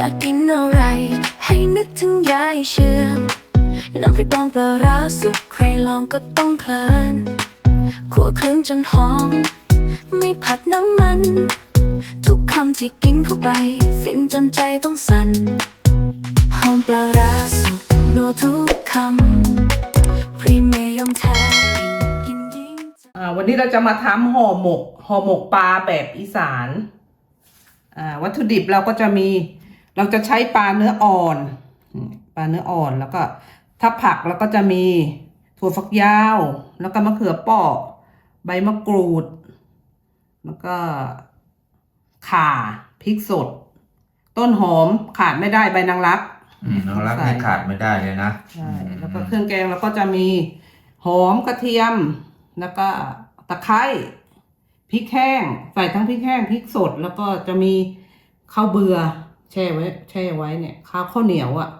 อยากกินอะไร ให้นึกถึงยายเชื่อมน้ำพริกปองปลาร้าสุดใครลองก็ต้องเพลินขัวเครื่องจนหอม ไม่ผัดน้ำมัน ทุกคำที่กินเข้าไปฟินจนใจต้องสั่นหอมปลาร้าสุดนัวทุกคำพรีเมียมแท้กินยิ่งอ่าวันนี้เราจะมาทำห่อหมกห่อหมกปลาแบบอีสานอ่าวัตถุดิบเราก็จะมี เราจะใช้ปลาเนื้ออ่อนอืมปลาเนื้ออ่อนแล้วก็ ถ้าผักแล้วก็จะมีถั่วฝักยาว แล้วก็มะเขือเปราะใบมะกรูด แล้วก็ข่าพริกสด ต้นหอมขาดไม่ได้ใบนางรักอืมน้องรักนี่ขาดไม่ได้เลยนะใช่แล้วก็เครื่องแกงเราก็จะมีหอมกระเทียม แล้วก็ตะไคร้พริกแห้งใส่ทั้งพริกแห้งพริกสด แล้วก็จะมีข้าวเบื่อ แช่ไว้ แช่ไว้เนี่ยข้าวข้าวเหนียวอะ่ะ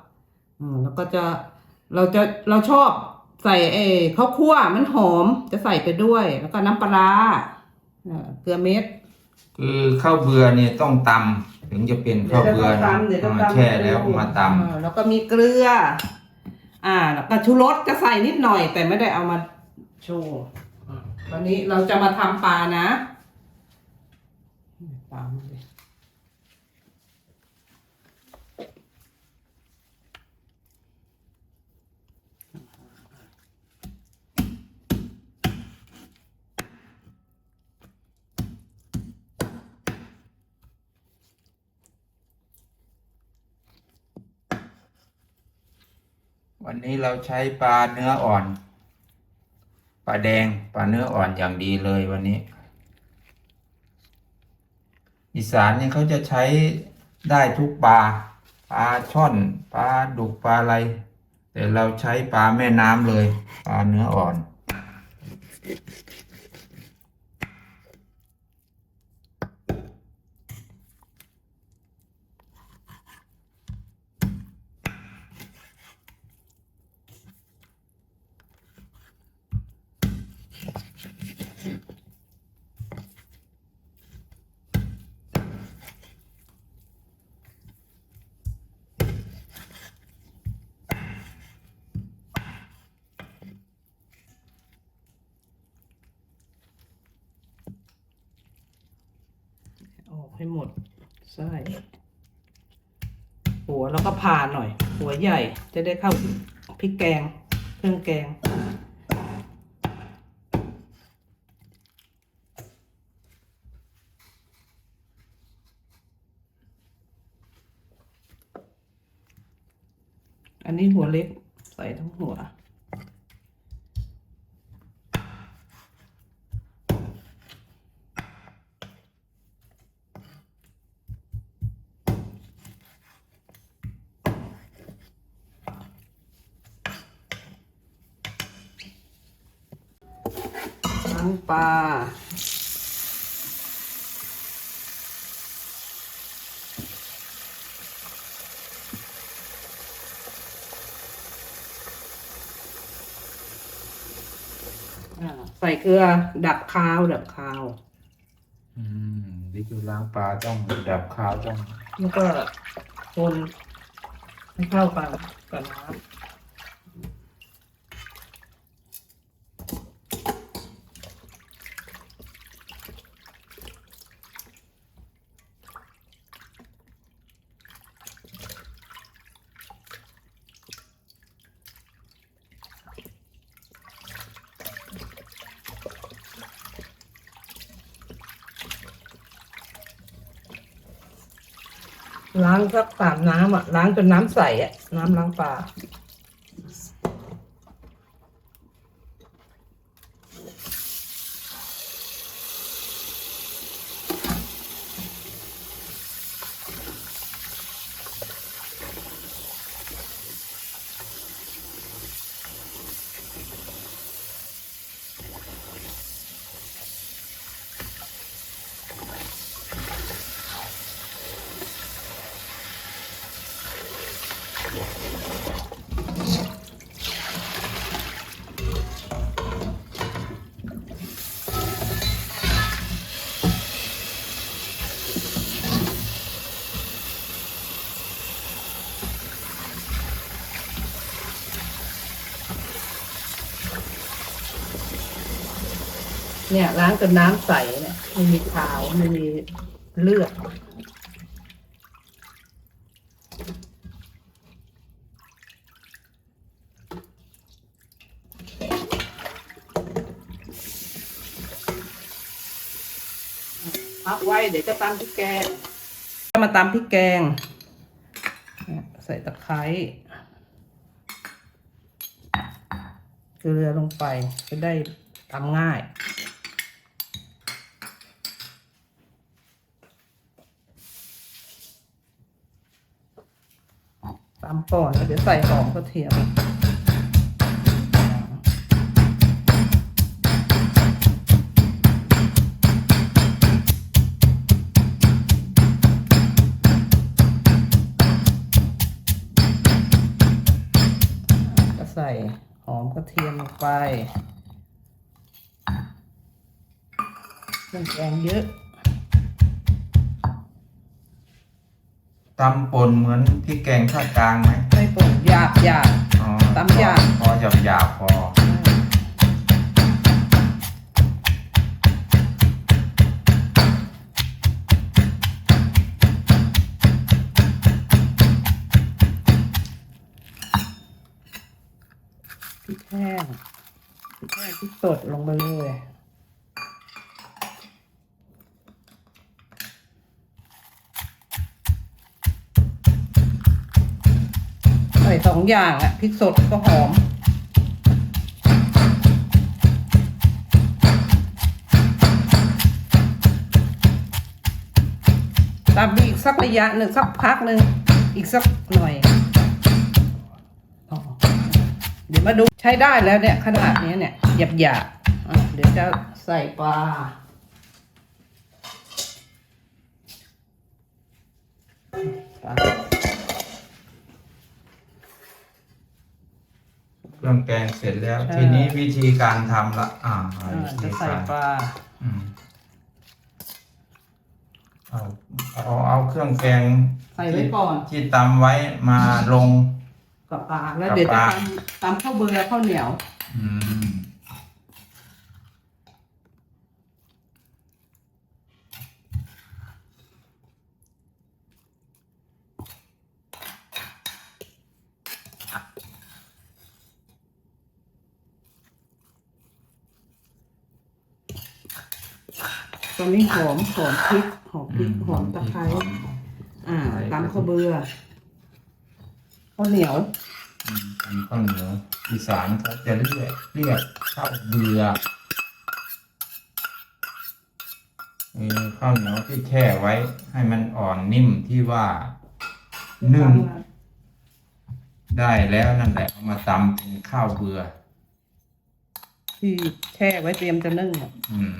อืมแล้วก็จะเราจะเราชอบใส่เออข้าวคั่วมันหอมจะใส่ไปด้วย แล้วก็น้ำปลาร้าเอ่อเกลือเม็ดคือข้าวเบื่อเนี่ยต้องตำถึงจะเป็นข้าวเบื่อนะเดี๋ยวจะตำอ่าแช่แล้วมาตเออแล้วก็มีเกลือ อ่า แล้วก็ชูรสจะใส่นิดหน่อย แต่ไม่ได้เอามาโชว์อ่าวันนี้เราจะมาทำปลานะปลา วันนี้เราใช้ปลาเนื้ออ่อน ปลาแดงปลาเนื้ออ่อนอย่างดีเลยวันนี้ อีสานเนี่ยเขาจะใช้ได้ทุกปลาปลาช่อนปลาดุกปลาอะไร แต่เราใช้ปลาแม่น้ำเลย ปลาเนื้ออ่อน ออกให้หมดใช่หัวแล้วก็ผ่าหน่อย หัวใหญ่จะได้เข้าพริกแกง เครื่องแกง อันนี้หัวเล็กใส่ทั้งหัว ล้าง ปลาอ่าใส่เกลือดับคาว ดับคาว อืมวิธีล้างปลาต้องดับคาวต้อง แล้วก็คนให้เข้ากันกับน้ำ สักสามน้ำอะล้างจนน้ำใสอะ น้ำล้างปลา เนี่ยล้างจนน้ำใสเนี่ยไม่มีขาวไม่มีเลือดพักไว้เดี๋ยวจะตำพริกแกงจะมาตำพริกแกง ใส่ตะไคร้เกลือลงไปจะได้ตำง่าย ตำ ก่อนเดี๋ยวใส่หอมกระเทียมก็ใส่หอมกระเทียมลงไปเครื่องแกงเยอะ ตำป่นเหมือนพริกแกงภาคกลางไหมไม่ป่นหยาบหยาบ อ๋อตำหยาบ พอหยาบหยาบๆพอ พริกแห้งพริกแห้งพริกสดลงไปเลย ส่สองอย่างอะพริกสดก็หอม ตามอีกสักระยะหนึ่งสักพักหนึ่งอีกสักหน่อยอเดี๋ยวมาดูใช้ได้แล้วเนี่ย ขนาดนี้เนี่ยหยาบหยาบเดี๋ยวจะใส่ปลาปลา เค รื่องแกงเสร็จแล้ว ทีนี้วิธีการทำละอ่าอ่าวิธีจะใส่การปลาอืมเอาเอาเอาเครื่องแกงใส่ไว้ก่อนที่ตำไว้มาลงกับปลาแล้วกับเดี๋ยวจะปลาทำตำข้าวเบื่อข้าวเหนียว อืม ตอนนี้หอมหอมพริกหอมพริกหอมตะไคร้อ่าตำข้าวเบื่อข้าวเหนียวอืมทำข้าวเหนียวอีสานเขาจะเรียกเรียกข้าวเบือมีข้าวเหนียวที่แช่ไว้ให้มันอ่อนนิ่มที่ว่านึ่งได้แล้วนั่นแหละเอามาตำเป็นข้าวเบือที่แช่ไว้เตรียมจะนึ่งอะอืม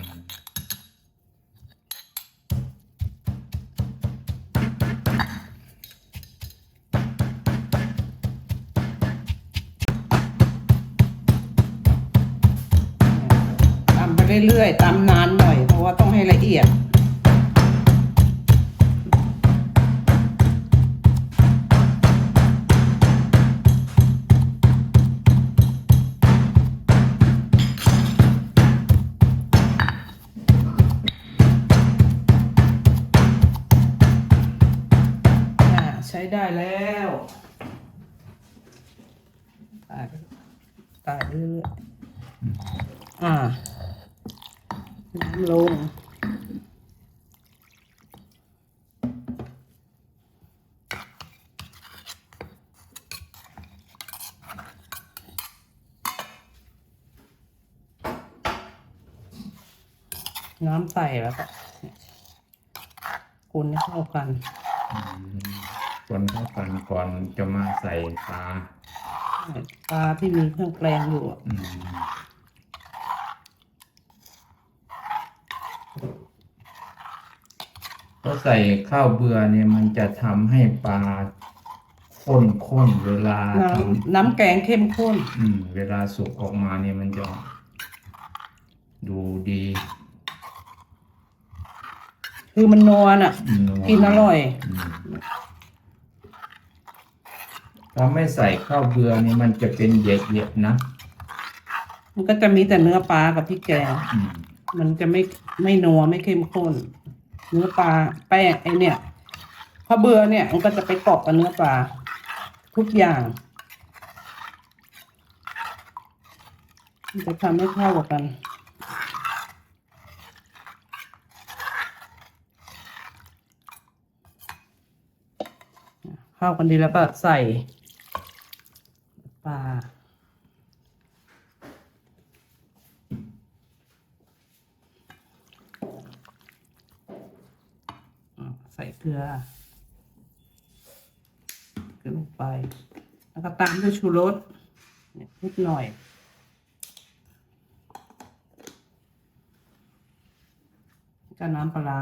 เรื่อยๆตำนานหน่อย เพราะว่าต้องให้ละเอียด ใช้ได้แล้วตายตายเรื่อยๆอ่า น้ำลง น้ำใส่แล้วก็คนให้เข้ากันอืมคนเข้ากันก่อนจะมาใส่ปลา ปลาที่มีเครื่องแกงอยู่อะ อืม ก็ใส่ข้าวเบื่อเนี่ยมันจะทำให้ปลาข้นๆเวลาทน้ำน้ำแกงเข้มข้นำอืม เวลาสุกออกมาเนี่ยมันจะ ดูดีคือมันนวลอะอืมกินอร่อย อืมถ้าไม่ใส่ข้าวเบื่อนี่มันจะเป็นเหย็ดๆนะมันก็จะมีแต่เนื้อปลากับพริกแกง อืม มันจะไม่ไม่นัวไม่เข้มข้น เนื้อปลาแป้งไอเนี่ยพอเบื่อเนี่ยมันก็จะไปเกาะกับเนื้อปลาทุกอย่างมันจะทำให้เข้ากันเข้ากันดีแล้วก็ใส่ปลา อะใส่ เกลือเกลือลงไป แล้วก็ตามด้วยชูรสเนี่ยนิดหน่อย ก็น้ำปลาร้า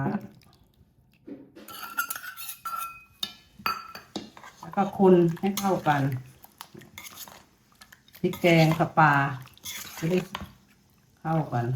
แล้วก็คนให้เข้ากันพริกแกงกับปลาจะได้เข้ากัน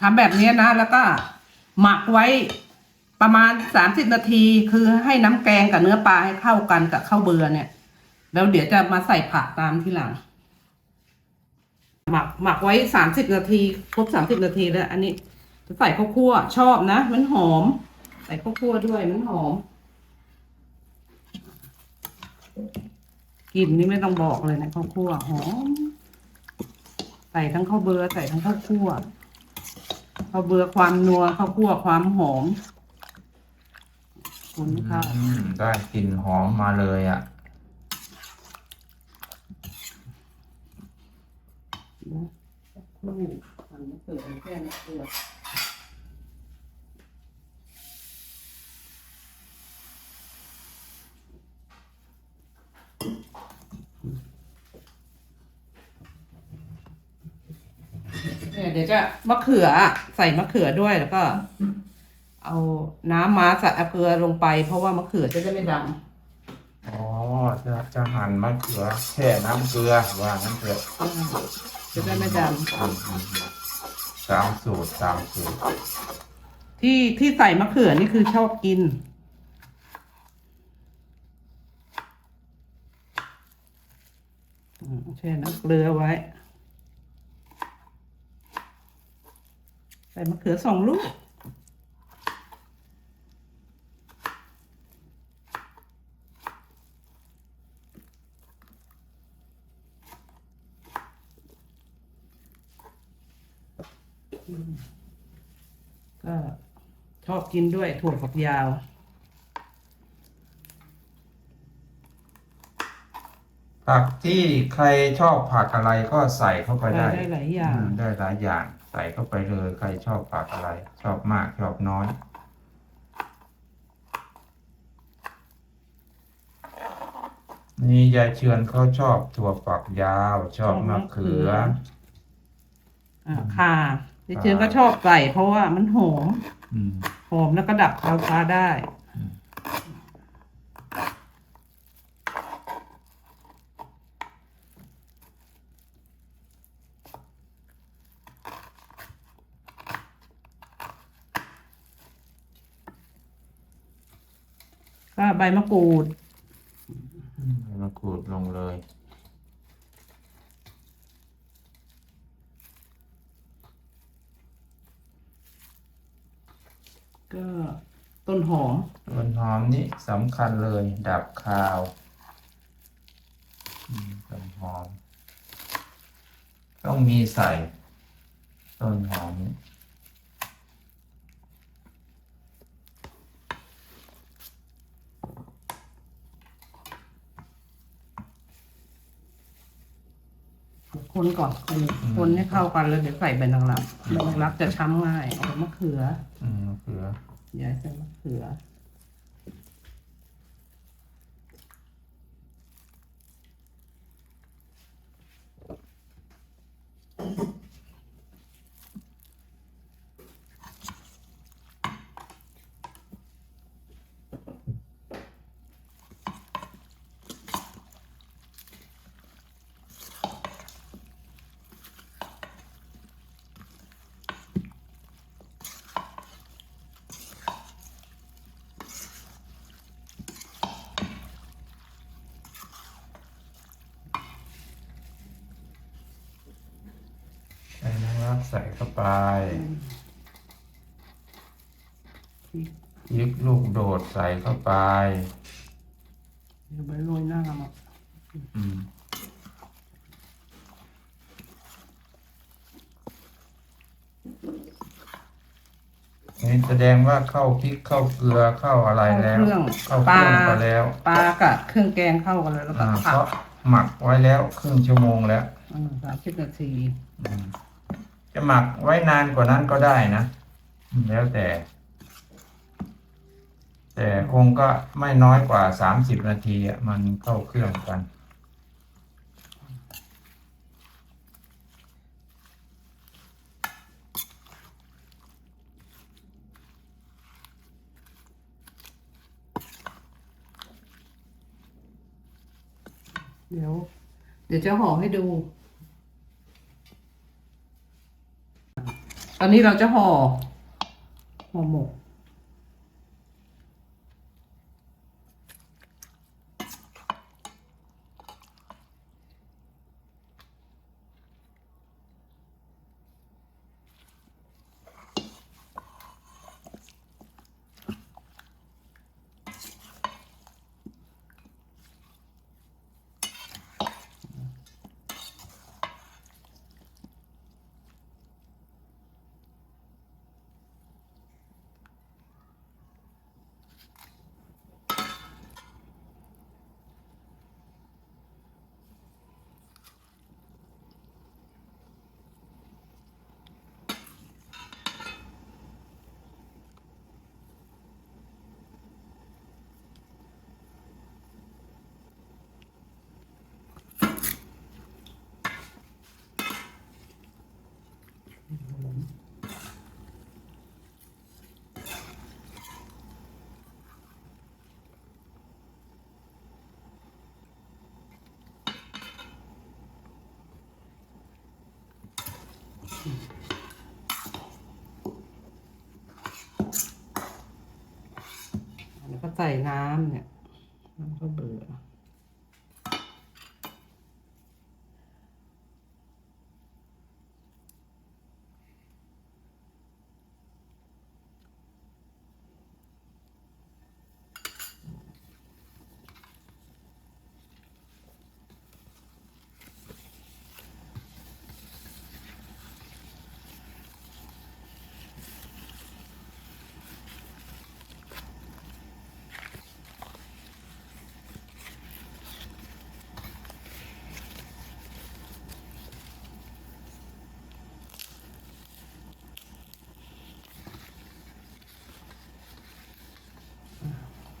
ทำแบบนี้นะ แล้วก็หมักไว้ประมาณสามสิบนาทีคือให้น้ำแกงกับเนื้อปลาให้เข้ากันกับข้าวเบือเนี่ย แล้วเดี๋ยวจะมาใส่ผักตามที่หลัง หมักหมักไว้สามสิบนาทีครบสามสิบนาทีแล้ว อันนี้จะใส่ข้าวคั่วชอบนะ มันหอม ใส่ข้าวคั่วด้วยมันหอมกลิ่นนี่ไม่ต้องบอกเลยนะข้าวคั่วหอมใส่ทั้งข้าวเบือใส่ทั้งข้าวคั่ว ข้าวเบือความนัวข้าวคั่วความหอมคุณครับอืมได้กลิ่นหอมมาเลยอะ คู่มันไม่เกิดแค่นี้เกิด เนี่ยเดี๋ยวจะมะเขือใส่มะเขือด้วยแล้วก็ เอาน้ำมาใส่เอาเกลือลงไป เพราะว่ามะเขือจะได้ไม่ดำอ๋อจะจะหั่นมะเขือแช่น้ำเกลือว่าน้ำเกลืออ่าจะได้ไม่ดอืมอืมอืมตามสูตรตามสูตรำที่ที่ใส่มะเขือนี่คือชอบกิน อืมแช่น้ำเกลือไว้ ใส่มะเขือสองลูก ก็ชอบกินด้วยถั่วฝักยาวผักที่ใครชอบผักอะไรก็ใส่เข้าไปได้ ได้หลายอย่างมได้หลายอย่าง ใส่เข้าไปเลยใครชอบผักอะไร ชอบมากชอบน้อยนี่ยายเชือนเขาชอบถั่วฝักยาวชอบมะเขืออ่าค่ะดิฉันก็ชอบใส่เพราะว่ามันหอมอืม หอมแล้วก็ดับคาวฟ้าได้ บมะกรูดมะกรูดลงเลย ก็ต้นหอม ต้นหอมนี่สำคัญเลย ดับคาวอืมต้นหอม ต้องมีใส่ ต้นหอมนี่ คนก่อนคนคนให้เข้ากันแล้วเดี๋ยวใส่ใบนางรำใบนางรำจะช้ำง่ายเอามะเขือ อืมมะเขือ ย้ายใส่มะเขือ ค ส่เข้าไปพริกลูกโดดใส่เข้าไปเดี๋ยวไปโรยหน้ามาอืมนี่แสดงว่าเข้าพริกเข้าเกลือเข้าอะไรแล้วเครื่องเข้าปเคลารื่องไปแล้วปลากับเครื่องแกงเข้ากันเลยแล้วก็อ่าผัเพกราะหมักไว้แล้วครึ่งชั่วโมงแล้วสามสิบนาที อืม จะหมักไว้นานกว่านั้นก็ได้นะ แล้วแต่ แต่คงก็ไม่น้อยกว่าสามสิบนาทีอะมันเข้าเครื่องกันเดี๋ยว เดี๋ยวจะห่อให้ดู อันนี้เราจะห่อห่อหมก แล้วก็ ใส่น้ำเนี่ยน้ำก็เบื่อ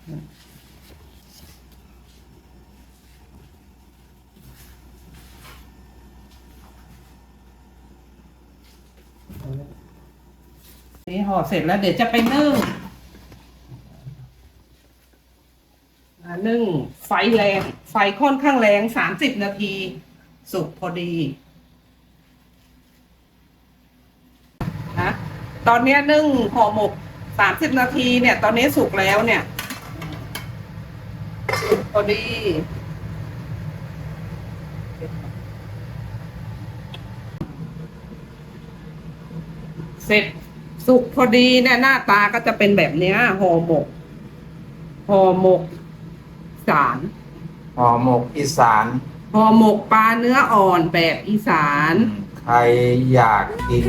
นี่ห่อเสร็จแล้วเดี๋ยวจะไปนึ่งนึ่งไฟแรง ไฟค่อนข้างแรงสามสิบนาที สุกพอดีนะตอนนี้นึ่งห่อหมกสามสิบนาทีเนี่ย ตอนนี้สุกแล้วเนี่ย พอดีเสร็จสุกพอดีเนี่ยหน้าตาก็จะเป็นแบบเนี้ยห่อหมกห่อหมกสารห่อหมกอีสานห่อหมกปลาเนื้ออ่อนแบบอีสาน ใครอยากกิน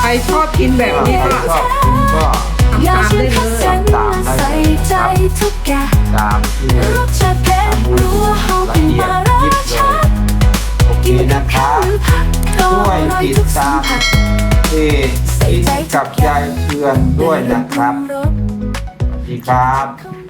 ใครชอบกินแบบนี้ใครก็ชอบกินก็ทำอยากตามช่วได้ยเลคัดสรยรมาใส่ใจทุกอย่างตามที่ร สชาติเผ็ดรู้ว่าเฮาละเป็นเอียมาดรายิบเลชายโอเคกินกันะบคข้ารัวบหรือผักก็ช่วยอร่อยติดทุกสัตามมผัสที่กินกับยายเชือนด้วยนะครับรสสวัสดีครับของ